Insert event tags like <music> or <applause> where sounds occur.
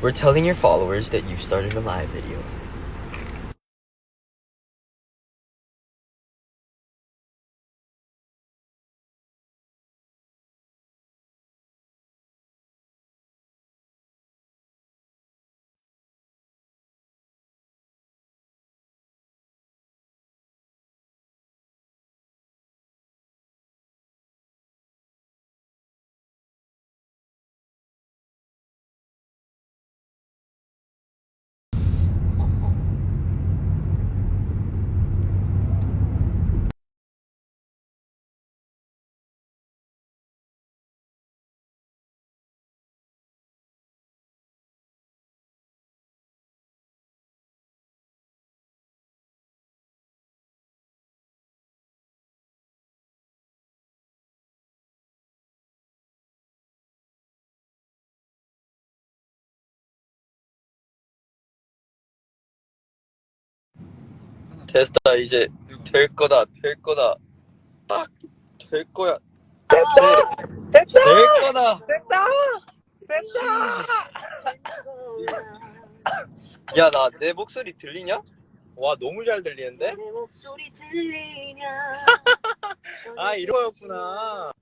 We're telling your followers that you've started a live video. 됐다 이제 될 거다 될 거다. 딱 될 거야. 됐다! 됐다! 될 거다. 됐다! 야 나 내 목소리 들리냐? 와 너무 잘 들리는데? 내 목소리 들리냐? <laughs> 아 이거였구나